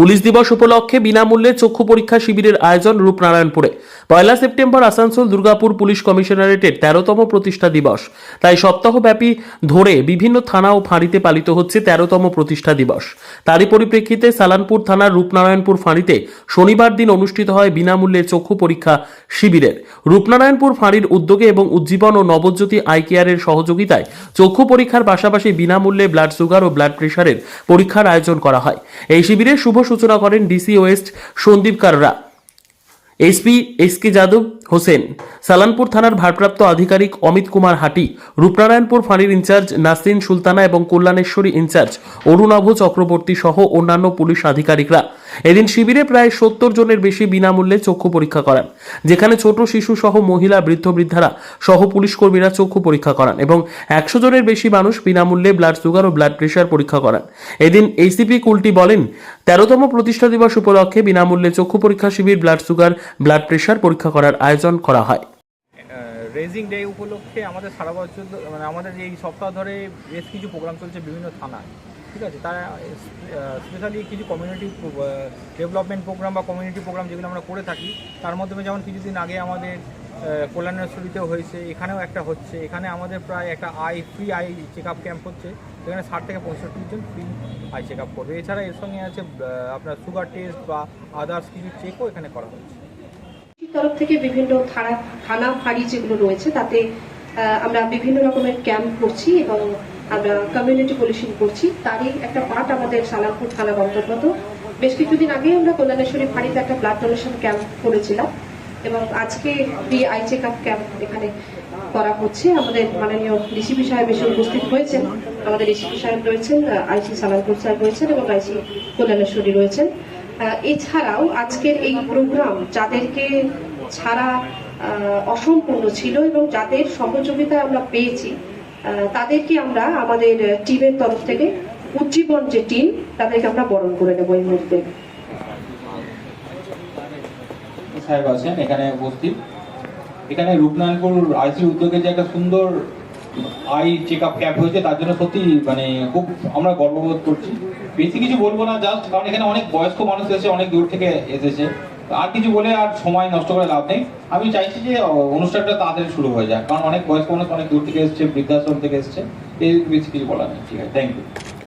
Police দিবস উপলক্ষে বিনামূল্যে চক্ষু পরীক্ষা শিবিরের আয়োজন রূপনারায়ণপুরে। পয়লা সেপ্টেম্বর আসানসোল দুর্গাপুর পুলিশ কমিশনারেটের তেরোতম প্রতিষ্ঠা দিবস। তাই সপ্তাহব্যাপী ধরে বিভিন্ন থানা ও ফাঁড়িতে পালিত হচ্ছে তেরোতম প্রতিষ্ঠা দিবস। তারই পরিপ্রেক্ষিতে সালানপুর থানার রূপনারায়ণপুর ফাঁড়িতে শনিবার দিন অনুষ্ঠিত হয় বিনামূল্যে চক্ষু পরীক্ষা শিবিরের। রূপনারায়ণপুর ফাঁড়ির উদ্যোগে এবং উজ্জীবন ও নবজ্যোতি আই কেয়ারের সহযোগিতায় চক্ষু পরীক্ষার পাশাপাশি বিনামূল্যে ব্লাড সুগার ও ব্লাড প্রেশারের পরীক্ষার আয়োজন করা হয়। এই শিবিরের শুভ সূচনা করেন DC west Sandeep Karra SP S K Yadav Hossain, Salanpur থানার ভারপ্রাপ্ত আধিকারিক অমিত কুমার হাটি, রূপনারায়ণপুর ফাঁড়ির ইনচার্জ নাসরিন সুলতানা এবং কল্যাণেশ্বরী ইনচার্জ অরুণাভ চক্রবর্তী সহ অন্যান্য পুলিশ আধিকারিকরা। এদিন শিবিরে প্রায় সত্তর জনের বেশি বিনামূল্যে চক্ষু পরীক্ষা করান, যেখানে ছোট শিশু সহ মহিলা, বৃদ্ধ বৃদ্ধারা সহ পুলিশ কর্মীরা চক্ষু পরীক্ষা করান এবং একশো জনের বেশি মানুষ বিনামূল্যে ব্লাড সুগার ও ব্লাড প্রেশার পরীক্ষা করান। এদিন এইসিপি কুলটি বলেন, তেরোতম প্রতিষ্ঠা দিবস উপলক্ষে বিনামূল্যে চক্ষু পরীক্ষা শিবির ব্লাড সুগার ব্লাড প্রেশার পরীক্ষা করার আয়োজন করা হয়। রেজিং ডে উপলক্ষে আমাদের সারা বছর মানে আমাদের এই সপ্তাহ ধরে বেশ কিছু প্রোগ্রাম চলছে বিভিন্ন থানায়। ঠিক আছে, তারা স্পেশালি কিছু কমিউনিটি ডেভেলপমেন্ট প্রোগ্রাম বা কমিউনিটি প্রোগ্রাম যেগুলো আমরা করে থাকি, তার মাধ্যমে যেমন কিছুদিন আগে আমাদের কল্যাণেশ্বরীতেও হয়েছে, এখানেও একটা হচ্ছে, এখানে আমাদের প্রায় একটা eye free eye check up camp হচ্ছে, যেখানে ষাট থেকে পঁয়ষট্টি জন ফ্রি আই চেক আপ করবে। এছাড়া এর সঙ্গে আছে আপনার সুগার টেস্ট বা আদার্স কিছু চেকও এখানে করা হচ্ছে। তরফ থেকে বিভিন্ন থানা থানা ফাঁড়ি যেগুলো রয়েছে, তাতে আমরা বিভিন্ন রকমের ক্যাম্প করছি এবং আমরা কমিউনিটি পুলিশিং করছি। তারই একটা পার্ট আমাদের সালামপুর থানার অন্তর্গত। বেশ কিছুদিন আগে আমরা কল্যাণেশ্বরী ফাঁড়িতে একটা ব্লাড ডোনেশন ক্যাম্প করেছিলাম এবং আজকে free eye check up camp এখানে করা হচ্ছে। আমাদের মাননীয় ডিসিপি সাহেব এসে উপস্থিত হয়েছেন। আমাদের ডিসিপি সাহেব রয়েছেন আইসি সালামপুর সাহেব রয়েছেন এবং আইসি কল্যাণেশ্বরী রয়েছেন। এছাড়াও আজকের এই প্রোগ্রাম যাদেরকে ছাড়া অসম্পূর্ণ ছিল এবং যাদের সহযোগিতা আমরা পেয়েছি তাদেরকে আমরা আমাদের টিমের তরফ থেকে উজ্জীবন যে টিম, তাদেরকে আমরা বরণ করে নেব এই মুহূর্তে। এখানে উপস্থিত। এখানে রূপনারায়ণপুর আইসির উদ্যোগে যে একটা সুন্দর আই চেক আপ ক্যাম্প হয়েছে, তার জন্য সত্যি মানে খুব আমরা গর্ববোধ করছি। বেশি কিছু বলব না জাস্ট কারণ এখানে অনেক বয়স্ক মানুষ এসেছে অনেক দূর থেকে এসেছে। আর কিছু বলে আর সময় নষ্ট করে লাভ নেই। আমি চাইছি যে অনুষ্ঠানটা তাড়াতাড়ি শুরু হয়ে যায় কারণ অনেক বয়স্ক মানুষ অনেক দূর থেকে এসছে, বৃদ্ধাশ্রম থেকে এসছে। এই বেশি কিছু বলার নেই। ঠিক আছে থ্যাংক ইউ